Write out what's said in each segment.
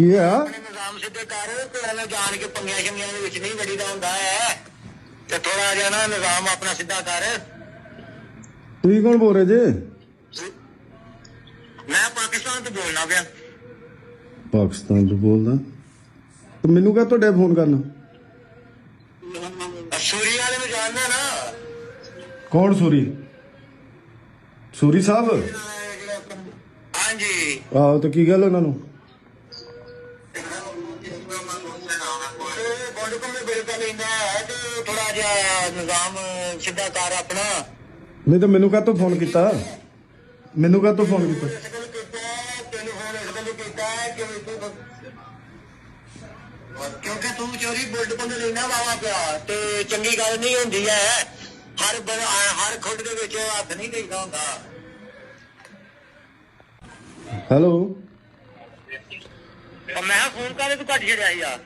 ਕੀ ਆ ਆਪਣੇ ਨਿਜ਼ਾਮ ਸਿੱਧੇ ਕਰ ਤੇ ਐਵੇਂ ਜਾਣ ਕੇ ਪੰਗਿਆਂ ਸ਼ੰਗਿਆਂ ਦੇ ਵਿੱਚ ਨਹੀਂ ਵੜੀਦਾ ਹੁੰਦਾ ਹੈ। ਤੇ ਥੋੜਾ ਜਿਹਾ ਨਾ ਨਿਜ਼ਾਮ ਆਪਣਾ ਸਿੱਧਾ ਕਰ। ਤੁਸੀਂ ਕੌਣ ਬੋਲ ਰਹੇ ਜੇ? ਮੈਂ ਪਾਕਿਸਤਾਨ ਤੋਂ ਬੋਲਣਾ ਪਿਆ। ਪਾਕਿਸਤਾਨ ਤੋਂ ਬੋਲਦਾ? ਤੇ ਮੈਨੂੰ ਕਹ ਤੁਹਾਡੇ ਫੋਨ ਕਰਨਾ? ਸੂਰੀ ਵਾਲੇ ਨੂੰ ਜਾਣਦਾ ਨਾ। ਕੌਣ ਸੂਰੀ? ਸੂਰੀ ਸਾਹਿਬ? ਹਾਂਜੀ। ਆਹੋ ਤੇ ਕੀ ਗੱਲ ਉਹਨਾਂ ਨੂੰ? ਜਿਹਾ ਨਿਜ਼ਾਮ ਸਿੱਧਾ ਕਰ ਆਪਣਾ। ਨਹੀਂ ਤਾਂ ਮੈਨੂੰ ਕਾਹ ਤੋਂ ਫੋਨ ਕੀਤਾ? ਮੈਨੂੰ ਕਾਹ ਤੋਂ ਫੋਨ ਕੀਤਾ? ਇਸ ਗੱਲ ਕੀਤਾ ਤੈਨੂੰ ਫੋਨ ਇਸ ਗੱਲ ਕੀਤਾ ਕਿ ਤੂੰ ਕਿਉਂਕਿ ਤੂੰ ਚੋਰੀ ਬੁਲਟ ਕੋਲ ਲੈਣਾ ਵਾਵਾ ਪਿਆ ਤੇ ਚੰਗੀ ਗੱਲ ਨਹੀਂ ਹੁੰਦੀ ਹੈ ਹਰ ਹਰ ਖੁੱਡ ਦੇ ਵਿੱਚ ਹੱਥ ਨਹੀਂ ਦੇਈਦਾ ਹੁੰਦਾ। ਹੈਲੋ ਮੈਂ ਫੋਨ ਕਰੇ ਤੂੰ ਕੱਟ ਛੜਿਆ ਯਾਰ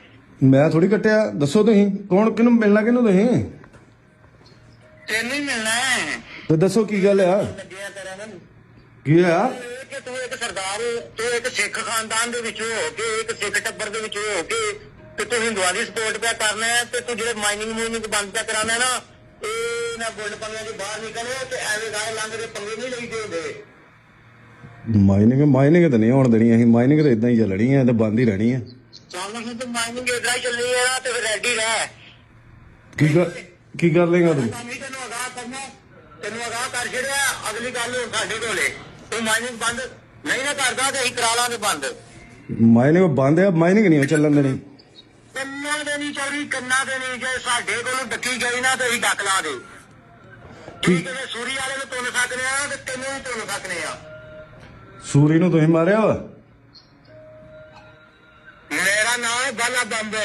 ਮੈਂ ਥੋੜੀ ਕੱਟਿਆ। ਦੱਸੋ ਤੁਸੀਂ ਕੌਣ ਕਿਹਨੂੰ ਮਿਲਣਾ ਕਿਹਨੂੰ ਤੁਸੀਂ ਤੈਨੂੰ ਹੀ ਮਿਲਣਾ ਹੈ। ਤੇ ਦੱਸੋ ਕੀ ਗੱਲ ਆ? ਲੱਗਿਆ ਤੇਰਾ ਨਾ। ਕੀ ਆ ਕਿ ਤੂੰ ਇੱਕ ਸਰਦਾਰ ਤੂੰ ਇੱਕ ਸਿੱਖ ਖਾਨਦਾਨ ਦੇ ਵਿੱਚੋਂ ਹੋ ਕੇ ਇੱਕ ਸਿੱਖ ਟੱਬਰ ਦੇ ਵਿੱਚੋਂ ਹੋ ਕੇ ਤੇ ਤੂੰ ਹਿੰਦੂਆਂ ਦੀ ਸਪੋਰਟ ਪਿਆ ਕਰਨਾ ਹੈ ਤੇ ਤੂੰ ਜਿਹੜੇ ਮਾਈਨਿੰਗ ਮੂਨਿੰਗ ਬੰਦ ਪਿਆ ਕਰਾਉਣਾ ਹੈ ਨਾ ਇਹ ਨਾ ਬੁੱਢ ਪੰਗਿਆਂ ਦੇ ਬਾਹਰ ਨਿਕਲੋ ਤੇ ਐਵੇਂ ਗਾਇ ਲੰਘ ਦੇ ਪੰਗੇ ਨਹੀਂ ਲਈਦੇ ਹੁੰਦੇ। ਮਾਈਨਿੰਗ ਮਾਈਨਿੰਗ ਤਾਂ ਨਹੀਂ ਹੋਣ ਦੇਣੀ ਅਸੀਂ ਮਾਈਨਿੰਗ ਤਾਂ ਇਦਾਂ ਹੀ ਚੱਲਣੀ ਆ ਤੇ ਬੰਦ ਹੀ ਰਹਿਣੀ ਆ ਚੱਲ ਹੁਣ ਤੂੰ ਮਾਈਨਿੰਗ ਤੇ ਫਿਰ ਰੈਡੀ ਰਹਿ। ਕੀ ਕਰ ਕੀ ਕਰ ਲੇਗਾ ਤੂੰ? ਕੰਮ ਹੀ ਤੈਨੂੰ ਅਗਾਹ ਕਰਨਾ। ਤੈਨੂੰ ਅਗਾਹ ਕਰ ਛੜਿਆ ਅਗਲੀ ਗੱਲ ਹੁਣ ਸਾਡੇ ਕੋਲੇ। ਤੂੰ ਮਾਈਨਿੰਗ ਬੰਦ ਨਹੀਂ ਨਾ ਕਰਦਾ ਤੇ ਅਸੀਂ ਕਰਾ ਲਾਂਗੇ ਬੰਦ। ਮਾਈਨਿੰਗ ਬੰਦ ਆ ਮਾਈਨਿੰਗ ਨਹੀਂ ਚੱਲਣ ਦੇਣੀ। ਕੰਨਾਂ ਦੇ ਨਹੀਂ ਚੋਰੀ ਕੰਨਾਂ ਦੇ ਨਹੀਂ। ਜੇ ਸਾਡੇ ਕੋਲੋਂ ਡੱਕੀ ਗਈ ਨਾ ਤੇ ਅਸੀਂ ਡੱਕ ਲਾ ਦੇ। ਠੀਕ। ਹੈ ਸੂਰੀ ਵਾਲੇ ਨੂੰ ਤੁੰਨ ਸਕਨੇ ਆ ਤੇ ਤੈਨੂੰ ਵੀ ਤੁੰਨ ਸਕਨੇ ਆ। ਸੂਰੀ ਨੂੰ ਤੁਸੀਂ ਮਾਰਿਆ ਵਾ? ਹੈ ਬਾਲਾ ਬੰਬ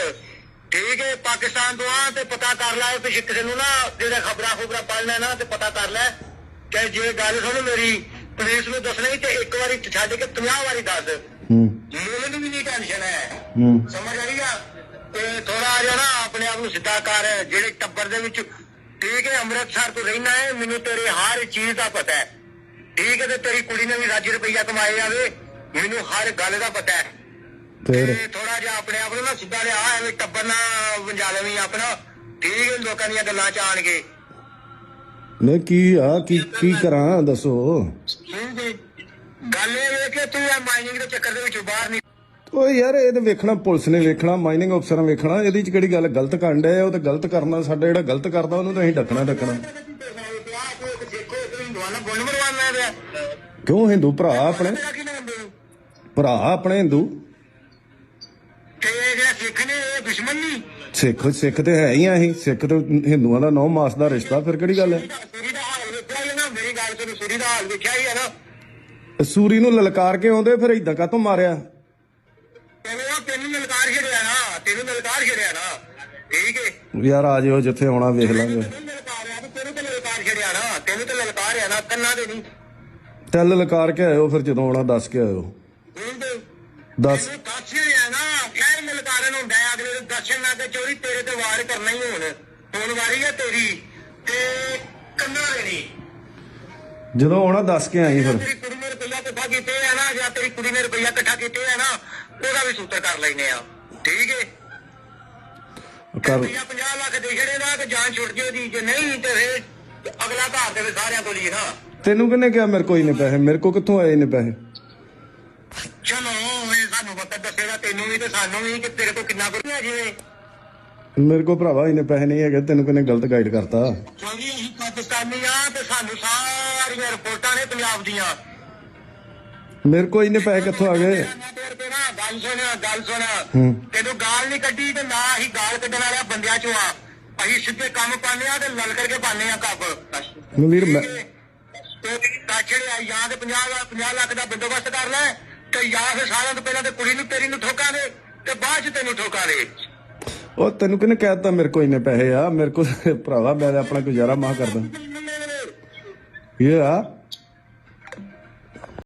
ਠੀਕ ਹੈ ਪਾਕਿਸਤਾਨ ਤੋਂ ਆ ਤੇ ਪਤਾ ਕਰ ਲੈ ਕਿ ਕਿਸੇ ਨੂੰ ਨਾ ਜਿਹੜਾ ਖਬਰਾਂ ਖਬਰਾਂ ਪੜ੍ਹਨਾ ਨਾ ਤੇ ਪਤਾ ਕਰ ਲੈ। ਕਿ ਜੇ ਗੱਲ ਸੁਣ ਮੇਰੀ ਪੁਲਿਸ ਨੂੰ ਦੱਸਣੀ ਤੇ ਇੱਕ ਵਾਰੀ ਛੱਡ ਕੇ 50 ਵਾਰੀ ਦੱਸ। ਹੂੰ। ਮੈਨੂੰ ਵੀ ਨਹੀਂ ਟੈਨਸ਼ਨ ਹੈ। ਹੂੰ। ਸਮਝ ਆ ਰਹੀ ਆ? ਤੇ ਥੋੜਾ ਜਿਹਾ ਨਾ ਆਪਣੇ ਆਪ ਨੂੰ ਸਿੱਧਾ ਕਰ ਜਿਹੜੇ ਟੱਬਰ ਦੇ ਵਿੱਚ ਠੀਕ ਹੈ ਅੰਮ੍ਰਿਤਸਰ ਤੋਂ ਰਹਿਣਾ ਹੈ ਮੈਨੂੰ ਤੇਰੇ ਹਰ ਚੀਜ਼ ਦਾ ਪਤਾ ਹੈ। ਠੀਕ ਹੈ ਤੇ ਤੇਰੀ ਕੁੜੀ ਨੇ ਵੀ ਲੱਜ ਰੁਪਈਆ ਕਮਾਏ ਜਾਵੇ ਮੈਨੂੰ ਹਰ ਗੱਲ ਦਾ ਪਤਾ ਹੈ। ਤੇ ਥੋੜਾ ਜਿਹਾ ਆਪਣੇ ਆਪ ਨੂੰ ਨਾ ਸਿੱਧਾ ਲਿਆ ਐਵੇਂ ਟੱਬਰ ਨਾ ਵੰਜਾ ਲਵੀਂ ਆਪਣਾ। ਠੀਕ ਹੈ ਲੋਕਾਂ ਦੀਆਂ ਗੱਲਾਂ ਚ ਆਣ ਕੇ। ਨਹੀਂ ਕੀ ਆ ਕੀ ਕੀ ਕਰਾਂ ਦੱਸੋ। ਗੱਲ ਇਹ ਕਿ ਤੂੰ ਇਹ ਮਾਈਨਿੰਗ ਦੇ ਚੱਕਰ ਦੇ ਵਿੱਚੋਂ ਬਾਹਰ ਨਹੀਂ ਓ ਯਾਰ ਇਹ ਤਾਂ ਵੇਖਣਾ ਪੁਲਿਸ ਨੇ ਵੇਖਣਾ ਮਾਈਨਿੰਗ ਅਫਸਰਾਂ ਵੇਖਣਾ ਇਹਦੇ ਚ ਕਿਹੜੀ ਗੱਲ ਗਲਤ ਕਰਨ ਡਿਆ ਉਹ ਤਾਂ ਗਲਤ ਕਰਨਾ ਸਾਡਾ ਜਿਹੜਾ ਗਲਤ ਕਰਦਾ ਉਹਨੂੰ ਤਾਂ ਅਸੀਂ ਡੱਕਣਾ ਡੱਕਣਾ। ਕਿਉਂ ਹਿੰਦੂ ਭਰਾ ਆਪਣੇ? ਭਰਾ ਆਪਣੇ ਹਿੰਦੂ? ਇਹ ਜਿਹੜਾ ਸਿੱਖ ਨੇ ਇਹ ਦੁਸ਼ਮਣ ਨਹੀਂ। ਸਿੱਖ ਸਿੱਖ ਤੇ ਹੈ ਹੀ ਆ ਅਸੀਂ ਸਿੱਖ ਤੇ ਹਿੰਦੂਆਂ ਦਾ ਨੌ ਮਾਸ ਦਾ ਰਿਸ਼ਤਾ ਫਿਰ ਕਿਹੜੀ ਗੱਲ ਹੈ? ਸੂਰੀ ਦਾ ਹਾਲ ਵੇਖਿਆ ਹੀ ਹੈ ਨਾ ਮੇਰੀ ਗੱਲ ਤੈਨੂੰ ਸੂਰੀ ਦਾ ਹਾਲ ਵੇਖਿਆ ਹੀ ਹੈ ਨਾ। ਸੂਰੀ ਨੂੰ ਲਲਕਾਰ ਕੇ ਆਉਂਦੇ? ਫਿਰ ਇਦਾਂ ਕਾਤੋਂ ਮਾਰਿਆ? ਤੈਨੂੰ ਉਹ ਤੈਨੂੰ ਲਲਕਾਰ ਛੜਿਆ ਨਾ ਤੈਨੂੰ ਲਲਕਾਰ ਛੜਿਆ ਨਾ। ਠੀਕ ਹੈ ਯਾਰ ਆ ਜਿਓ ਜਿੱਥੇ ਆਉਣਾ ਵੇਖ ਲਾਂਗੇ। ਤੈਨੂੰ ਤੇ ਲਲਕਾਰ ਛੜਿਆ ਨਾ? ਤੈਨੂੰ ਤੇ ਲਲਕਾਰਿਆ ਨਾ ਕੰਨਾਂ ਦੇ ਨਹੀਂ। ਚੱਲ ਲਲਕਾਰ ਕੇ ਆਇਓ ਫਿਰ ਜਦੋਂ ਆਉਣਾ ਦੱਸ ਕੇ ਆਇਓ। ਦੱਸ। ਤੈਨੂੰ ਨਾ ਲਲਕਾਰਨ ਹੁੰਦਾ ਹੈ ਅਗਲੇ ਦੇ ਦਰਸ਼ਨ ਨਾ ਤੇ ਚੋਰੀ ਤੇਰੇ ਤੇ ਵਾਰ ਕਰਨਾ ਹੀ ਹੁਣ। ਹੁਣ ਵਾਰੀ ਹੈ ਤੇਰੀ ਤੇ ਕੰਨਾਂ ਦੇ ਨਹੀਂ। ਜਦੋਂ ਆਉਣਾ ਦੱਸ ਕੇ ਆਈ ਫਿਰ। ਤੇਰੀ ਕੁੜੀ ਨੇ ਰੁਪਈਆ ਇਕੱਠਾ ਕੀਤੇ ਆ ਨਾ ਜਾਂ ਤੇਰੀ ਕੁੜੀ ਨੇ ਰੁਪਈਆ ਇਕੱਠਾ ਕੀਤੇ ਆ ਨਾ ਉਹਦਾ ਵੀ ਸੂਤਰ ਕਰ ਲੈਨੇ ਆ। ਠੀਕ ਹੈ ਕਰ ਰੁਪਈਆ 50 ਲੱਖ ਦੇ ਛੜੇ ਦਾ ਕਿ ਜਾਨ ਛੁੱਟ ਜੇ ਦੀ ਜੇ ਨਹੀਂ ਤੇ ਫਿਰ ਅਗਲਾ ਘਰ ਦੇ ਵਿੱਚ ਸਾਰਿਆਂ ਤੋਂ ਲਈ ਨਾ। ਤੈਨੂੰ ਕਿਹਨੇ ਕਿਹਾ ਮੇਰੇ ਕੋਈ ਨਹੀਂ ਪੈਸੇ? ਮੇਰੇ ਕੋ ਕਿੱਥੋਂ ਆਏ ਨੇ ਪੈਸੇ? ਚਲੋ ਇਹ ਸਾਨੂੰ ਪਤਾ ਦੱਸੇਗਾ ਤੈਨੂੰ ਵੀ ਤੇ ਸਾਨੂੰ ਵੀ ਕਿ ਤੇਰੇ ਤੋਂ ਕਿੰਨਾ ਕੁਝ ਹੈ ਜਿਵੇਂ ਮੇਰੇ ਕੋ ਭਰਾਵਾ ਇਹਨੇ ਪੈਸੇ ਨਹੀਂ ਹੈਗੇ ਤੈਨੂੰ ਕਿਹਨੇ ਗਲਤ ਗਾਈਡ ਕਰਤਾ? ਕਿਉਂਕਿ ਅਸੀਂ ਪਾਕਿਸਤਾਨੀ ਆ ਤੇ ਸਾਨੂੰ ਸਾਰੀਆਂ ਰਿਪੋਰਟਾਂ ਨੇ ਪੰਜਾਬ ਦੀਆਂ। ਮੇਰੇ ਕੋ ਇਹਨੇ ਪੈਸੇ ਕਿੱਥੋਂ ਆ ਗਏ? ਗੱਲ ਸੁਣ ਗੱਲ ਸੁਣ। ਹੂੰ। ਤੈਨੂੰ ਗਾਲ ਨਹੀਂ ਕੱਢੀ ਤੇ ਨਾ ਅਸੀਂ ਗਾਲ ਕੱਢਣ ਵਾਲਿਆ ਬੰਦਿਆਂ ਚੋਂ ਆ। ਅਸੀਂ ਸਿੱਧੇ ਕੰਮ ਪਾਉਂਦੇ ਆ ਤੇ ਲਲ ਕਰਕੇ ਪਾਉਂਦੇ ਆ ਕੱਪ। ਵੀਰ ਮੈਂ ਤੇ ਕਾਛੜੇ ਆ ਤੇ 50 ਲੱਖ 50 ਲੱਖ ਦਾ ਬੰਦੋਬਸਤ ਕਰ ਲੈ। ਤੇ ਜਾਂ ਫਿਰ ਸਾਰਿਆਂ ਤੋਂ ਪਹਿਲਾਂ ਤੇ ਕੁੜੀ ਨੂੰ ਤੇਰੀ ਨੂੰ ਠੋਕਾਂਗੇ ਤੇ ਬਾਅਦ ਚ ਤੈਨੂੰ ਠੋਕਾਂਗੇ ਉਹ ਤੈਨੂੰ ਕਿਹਨੇ ਕਹਿਤਾ ਮੇਰੇ ਕੋ ਇਹਨੇ ਪੈਸੇ ਆ? ਮੇਰੇ ਕੋ ਭਰਾਵਾ ਮੈਂ ਤਾਂ ਆਪਣਾ ਗੁਜ਼ਾਰਾ ਮਾਹ ਕਰਦਾ ਇਹ ਆ